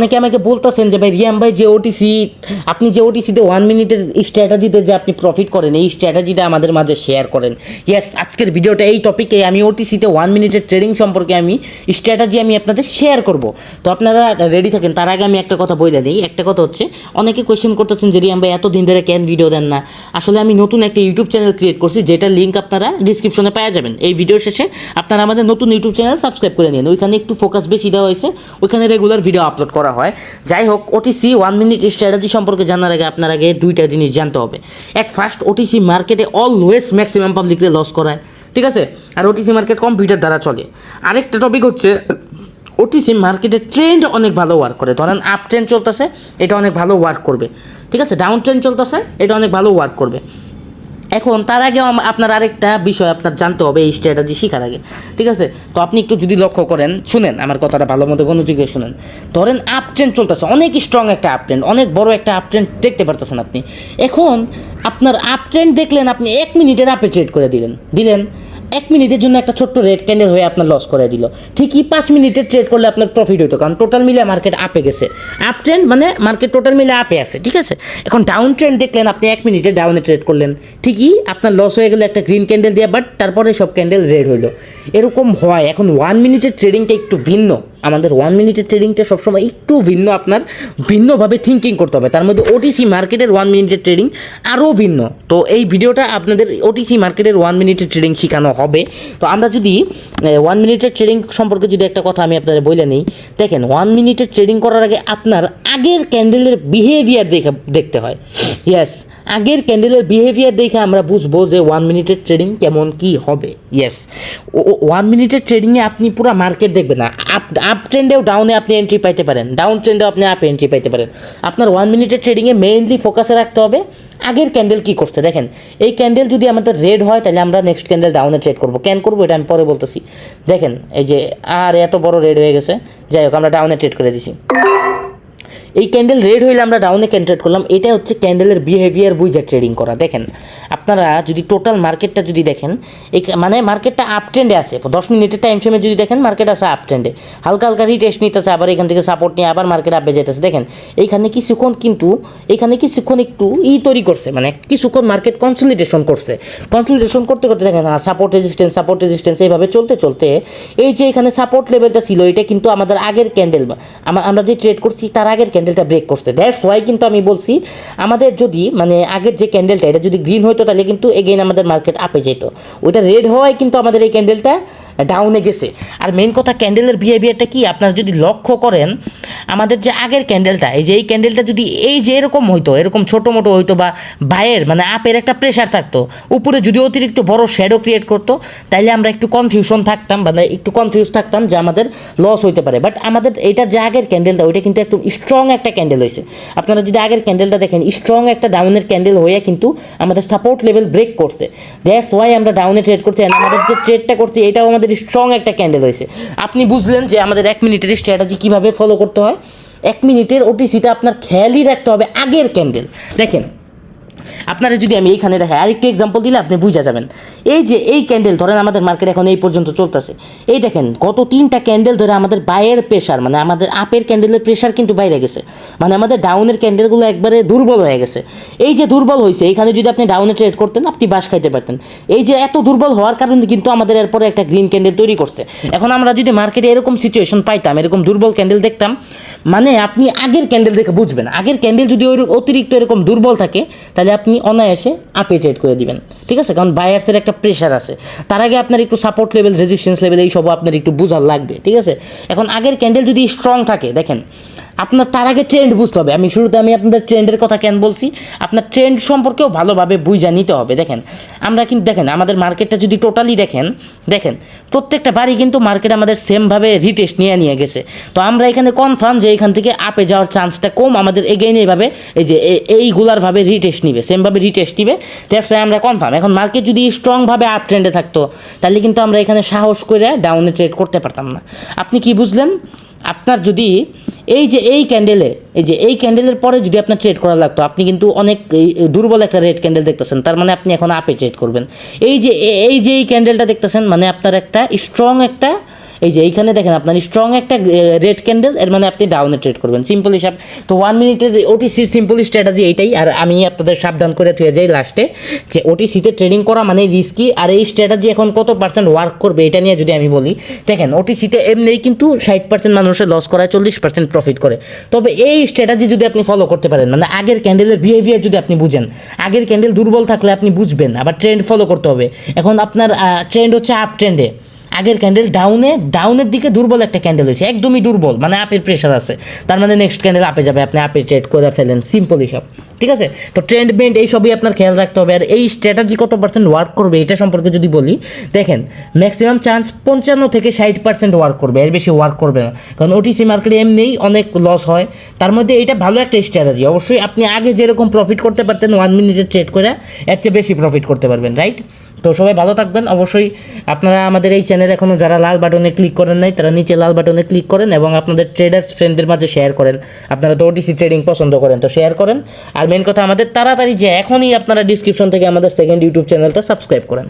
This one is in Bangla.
অনেকে আমাকে বলতেছেন যে, ভাই, রিয়াম ভাই, যে ওটিসি আপনি যে ওটিসিতে ওয়ান মিনিটের স্ট্র্যাটাজিতে যে আপনি প্রফিট করেন, এই স্ট্র্যাটাজিটা আমাদের মাঝে শেয়ার করেন। ইয়াস আজকের ভিডিওটা এই টপিকে আমি ওটিসিতে ওয়ান মিনিটের ট্রেডিং সম্পর্কে আমি স্ট্র্যাটাজি আমি আপনাদের শেয়ার করব। তো আপনারা রেডি থাকেন, তার আগে আমি একটা কথা বলে দিই একটা কথা হচ্ছে, অনেকে কোয়েশ্চেন করতেছেন যে, রিয়াম ভাই, এতদিন ধরে কেন ভিডিও দেন না? আসলে আমি নতুন একটা ইউটিউব চ্যানেল ক্রিয়েট করছি যেটা লিঙ্ক আপনারা ডিসক্রিপশনে পাওয়া যাবেন। এই ভিডিও শেষে আপনারা আমাদের নতুন ইউটিউব চ্যানেল সাবস্ক্রাইব করে নিন। ওইখানে একটু ফোকাস বেশি দেওয়া হয়েছে, ওইখানে রেগুলার ভিডিও আপলোড করা হয়। যাই হোক ওটিসি ওয়ান মিনিট স্ট্র্যাটেজি সম্পর্কে জানার আগে আপনার আগে দুইটা জিনিস জানতে হবে। অ্যাট ফার্স্ট ওটিসি মার্কেটে অলওয়েজ ম্যাক্সিমাম পাবলিকরে লস করায়। ঠিক আছে? আর ওটিসি মার্কেট কম্পিউটার দ্বারা চলে। আরেকটা টপিক হচ্ছে ওটিসি মার্কেটে ট্রেন্ড অনেক ভালো ওয়ার্ক করে। ধরেন আপ ট্রেন্ড চলতেছে, এটা অনেক ভালো ওয়ার্ক করবে। ঠিক আছে? ডাউন ট্রেন্ড চলতেছে, এটা অনেক ভালো ওয়ার্ক করবে। এখন তার আগে আপনার আরেকটা বিষয় আপনার জানতে হবে, এই স্ট্র্যাটাজি শেখার আগে। ঠিক আছে? তো আপনি একটু যদি লক্ষ্য করেন, শুনেন আমার কথাটা ভালো মতো মনোযোগে শুনেন। ধরেন আপ ট্রেন্ড চলতেছে, অনেক স্ট্রং একটা আপ ট্রেন্ড অনেক বড় একটা আপ ট্রেন্ড দেখতে পারতেছেন আপনি। এখন আপনার আপ ট্রেন্ড দেখলেন, আপনি এক মিনিটের আপে ট্রেড করে দিলেন। দিলেন এক মিনিটের জন্য একটা ছোট্ট রেড ক্যান্ডেল হয়ে আপনার লস করে দিল। ঠিকই পাঁচ মিনিটের ট্রেড করলে আপনার প্রফিট হইতো, কারণ টোটাল মিলে মার্কেট আপে গেছে। আপ ট্রেন্ড মানে মার্কেট টোটাল মিলে আপে আছে, ঠিক আছে? এখন ডাউন ট্রেন্ড দেখলেন, আপনি এক মিনিটে ডাউনে ট্রেড করলেন। ঠিকই আপনার লস হয়ে গেলে একটা গ্রিন ক্যান্ডেল দিয়ে বাট তারপরে সব ক্যান্ডেল রেড হইল। এরকম হয়, এখন ওয়ান মিনিটের ট্রেডিংটা একটু ভিন্ন। আমাদের ওয়ান মিনিটের ট্রেডিংটা সবসময় একটু ভিন্ন আপনার, ভিন্নভাবে থিঙ্কিং করতে হবে। তার মধ্যে ওটিসি মার্কেটের ওয়ান মিনিটের ট্রেডিং আরও ভিন্ন। তো এই ভিডিওটা আপনাদের ওটিসি মার্কেটের ওয়ান মিনিটের ট্রেডিং শেখানো হবে। তো আমরা যদি ওয়ান মিনিটের ট্রেডিং সম্পর্কে যদি একটা কথা আমি আপনাদের বলে নিই, দেখেন ওয়ান মিনিটের ট্রেডিং করার আগে আপনার আগের ক্যান্ডেলের বিহেভিয়ার দেখে, দেখতে হয়। ইয়েস আগের ক্যান্ডেলের বিহেভিয়ার দেখে আমরা বুঝব যে ওয়ান মিনিটের ট্রেডিং কেমন কি হবে। ইয়েস ওয়ান মিনিটের ট্রেডিংয়ে আপনি পুরো মার্কেট দেখবেন না। আপ আপ ট্রেন্ডেও ডাউনে আপনি এন্ট্রি পাইতে পারেন। ডাউন ট্রেন্ডেও আপনি আপ এন্ট্রি পাইতে পারেন। আপনার ওয়ান মিনিটের ট্রেডিংয়ে মেইনলি ফোকাসে রাখতে হবে। আগের ক্যান্ডেল কি করছে? দেখেন, এই ক্যান্ডেল যদি আমাদের রেড হয়, তাহলে আমরা নেক্সট ক্যান্ডেল ডাউনে ট্রেড করব। কেন করব, এটা আমি পরে বলতেছি। দেখেন, এই যে, আর এত বড় রেড হয়ে গেছে। যাই হোক, আমরা ডাউনে ট্রেড করে দিছি। এই ক্যান্ডেল রেড হইলে আমরা ডাউনে ক্যান্ট্রেড করলাম এটা হচ্ছে ক্যান্ডেলের বিহেভিয়ার বুঝে ট্রেডিং করা। দেখেন, আপনারা যদি টোটাল মার্কেটটা যদি দেখেন, এই মানে মার্কেটটা আপ ট্রেন্ডে আছে। দশ মিনিটের টাইম ফ্রেমে যদি দেখেন মার্কেট আছে আপ ট্রেন্ডে হালকা হালকা রিটেস্ট নিতেছে, আবার এখান থেকে সাপোর্ট নিয়ে আবার মার্কেট আপে যেতেছে দেখেন, এইখানে কিছুক্ষণ কিন্তু এখানে কিছুক্ষণ একটু ই তৈরি করছে মানে কিছুক্ষণ মার্কেট কনসলিডেশন করছে। কনসলিডেশন করতে করতে দেখেন সাপোর্ট রেজিস্ট্যান্স সাপোর্ট রেজিস্ট্যান্স এইভাবে চলতে চলতে এই যে এখানে সাপোর্ট লেভেলটা ছিল, এটা কিন্তু আমাদের আগের ক্যান্ডেল আমরা যে ট্রেড করছি, তার আগের ক্যান্ডেলটা ব্রেক করছে। দ্যাটস ওয়াই কিন্তু আমি বলছি, আমাদের যদি মানে আগের যে ক্যান্ডেলটা এটা যদি গ্রিন হইতো, তাহলে কিন্তু এগেইন আমাদের মার্কেট আপে যেত। ওইটা রেড হওয়ায় কিন্তু আমাদের এই ক্যান্ডেলটা ডাউনে গেছে। আর মেন কথা ক্যান্ডেলের বিহেভিয়ারটা কি? আপনারা যদি লক্ষ্য করেন আমাদের যে আগের ক্যান্ডেলটা এই যে এই ক্যান্ডেলটা যদি এই যে এরকম হইতো, এরকম ছোটো মোটো হইতো বা বায়ের মানে আপের একটা প্রেশার থাকতো, উপরে যদি অতিরিক্ত বড় শ্যাডো ক্রিয়েট করতো, তাইলে আমরা একটু কনফিউশন থাকতাম মানে একটু কনফিউজ থাকতাম যে আমাদের লস হইতে পারে। বাট আমাদের এটা যে আগের ক্যান্ডেলটা ওইটা কিন্তু একটু স্ট্রং একটা ক্যান্ডেল হয়েছে আপনারা যদি আগের ক্যান্ডেলটা দেখেন স্ট্রং একটা ডাউনের ক্যান্ডেল হয়ে কিন্তু আমাদের সাপোর্ট লেভেল ব্রেক করছে। দ্যাটস ওয়াই আমরা ডাউনে ট্রেড করছি, and আমাদের যে ট্রেডটা করছি, এটাও আমাদের স্ট্রং একটা ক্যান্ডেল হয়েছে আপনি বুঝলেন যে আমাদের এক মিনিটের স্ট্র্যাটেজি কীভাবে ফলো করতে হয়? এক মিনিটের ওটিসিটা আপনার খেয়ালই রাখতে হবে আগের ক্যান্ডেল দেখেন আপনারা যদি আমি এইখানে দেখাই আরেকটু এক্সাম্পল দিলে আপনি বুঝা যাবেন। এই যে এই ক্যান্ডেল ধরেন আমাদের মার্কেট এখন এই পর্যন্ত চলতেছে। এই দেখেন, গত তিনটা ক্যান্ডেল ধরে আমাদের বাইয়ের প্রেশার মানে আমাদের আপের ক্যান্ডেলের প্রেশার কিন্তু বাইরে গেছে। মানে আমাদের ডাউনের ক্যান্ডেলগুলো একবারে দুর্বল হয়ে গেছে। এই যে দুর্বল হয়েছে এইখানে যদি আপনি ডাউনে ট্রেড করতেন, আপনি বাস খাইতে পারতেন। এই যে এত দুর্বল হওয়ার কারণে কিন্তু আমাদের এরপরে একটা গ্রিন ক্যান্ডেল তৈরি করছে। এখন আমরা যদি মার্কেটে এরকম সিচুয়েশন পাইতাম, এরকম দুর্বল ক্যান্ডেল দেখতাম মানে আপনি আগের ক্যান্ডেল দেখে বুঝবেন। আগের ক্যান্ডেল যদি ওই অতিরিক্ত এরকম দুর্বল থাকে, তাহলে আপনি অনায়াসে আপে ট্রেড করে দিবেন। ঠিক আছে? কারণ বায়ার্সের একটা প্রেশার আছে। তার আগে আপনার একটু সাপোর্ট লেভেল রেজিস্ট্যান্স লেভেল এইসব আপনার একটু বোঝার লাগবে। ঠিক আছে? এখন আগের ক্যান্ডেল যদি স্ট্রং থাকে, দেখেন আপনার তার আগে ট্রেন্ড বুঝতে হবে। আমি শুরুতে আমি আপনাদের ট্রেন্ডের কথা কেন বলছি? আপনার ট্রেন্ড সম্পর্কেও ভালোভাবে বুঝা নিতে হবে, দেখেন। আমরা কিন্তু, দেখেন, আমাদের মার্কেটটা যদি টোটালি দেখেন দেখেন, প্রত্যেকটা বাড়ি কিন্তু মার্কেট আমাদের সেমভাবে রিটেস্ট নিয়ে নিয়ে গেছে। তো আমরা এখানে কনফার্ম যে এখান থেকে আপে যাওয়ার চান্সটা কম, আমাদের এগেইন এইভাবে, এই যে এইগুলারভাবে রিটেস্ট নিবে সেমভাবে রিটেস্ট নিবে। দ্যাটস আমরা কনফার্ম এখন মার্কেট যদি স্ট্রংভাবে আপ ট্রেন্ডে থাকতো, তাহলে কিন্তু আমরা এখানে সাহস করে ডাউনে ট্রেড করতে পারতাম না। আপনি কি বুঝলেন? আপনার যদি এই যে এই ক্যান্ডেলে এই যে এই ক্যান্ডেলের পরে যদি আপনার ট্রেড করা লাগতো, আপনি কিন্তু অনেক দুর্বল একটা রেড ক্যান্ডেল দেখতেছেন, তার মানে আপনি এখন আপে ট্রেড করবেন। এই যে এই যে এই ক্যান্ডেলটা দেখতেছেন মানে আপনার একটা স্ট্রং একটা এই যে এইখানে দেখেন আপনার স্ট্রং একটা রেড ক্যান্ডেল এর মানে আপনি ডাউনে ট্রেড করবেন। সিম্পল হিসাব, তো ওয়ান মিনিটের ওটিসির সিম্পল স্ট্র্যাটেজি এইটাই, আর আমি আপনাদের সাবধান করে থুয়ে যাই লাস্টে যে ওটিসিতে ট্রেডিং করা মানে রিস্কি আর এই স্ট্র্যাটাজি এখন কত পার্সেন্ট ওয়ার্ক করবে এটা নিয়ে যদি আমি বলি, দেখেন ওটিসিতে এমনিই কিন্তু ষাট পার্সেন্ট মানুষের লস করায়, চল্লিশ পার্সেন্ট প্রফিট করে। তবে এই স্ট্র্যাটেজি যদি আপনি ফলো করতে পারেন মানে আগের ক্যান্ডেলের বিহেভিয়ার যদি আপনি বুঝেন, আগের ক্যান্ডেল দুর্বল থাকলে আপনি বুঝবেন, আবার ট্রেন্ড ফলো করতে হবে। এখন আপনার ট্রেন্ড হচ্ছে আপ ট্রেন্ডে আগের ক্যান্ডেল ডাউনে ডাউনের দিকে দুর্বল একটা ক্যান্ডেল হয়েছে, একদমই দুর্বল মানে আপের প্রেশার আছে। তার মানে নেক্সট ক্যান্ডেল আপে যাবে, আপনি আপে ট্রেড করে ফেলেন সিম্পল হিসাব। ঠিক আছে? তো ট্রেন্ড বেন্ড এই সবই আপনার খেয়াল রাখতে হবে। আর এই স্ট্র্যাটেজি কত পার্সেন্ট ওয়ার্ক করবে এটা সম্পর্কে যদি বলি, দেখেন ম্যাক্সিমাম চান্স পঞ্চান্ন থেকে ষাট পার্সেন্ট ওয়ার্ক করবে, এর বেশি ওয়ার্ক করবে না। কারণ ওটিসি মার্কেটে এমনিই অনেক লস হয়। তার মধ্যে এটা ভালো একটা স্ট্র্যাটেজি অবশ্যই আপনি আগে যেরকম প্রফিট করতে পারতেন ওয়ান মিনিটে ট্রেড করে এর চেয়ে বেশি প্রফিট করতে পারবেন রাইট তো সবাই ভালো থাকবেন। অবশ্যই আপনারা আমাদের এই চ্যানেল এখনও যারা লাল বাটনে ক্লিক করেন নাই, তারা নিচে লাল বাটনে ক্লিক করেন এবং আপনাদের ট্রেডার্স ফ্রেন্ডদের মাঝে শেয়ার করেন। আপনারা তো ওটিসি ট্রেডিং পছন্দ করেন, তো শেয়ার করেন। আর মেন কথা আমাদের তাড়াতাড়ি যে এখনই আপনারা ডিসক্রিপশন থেকে আমাদের সেকেন্ড ইউটিউব চ্যানেলটা সাবস্ক্রাইব করেন।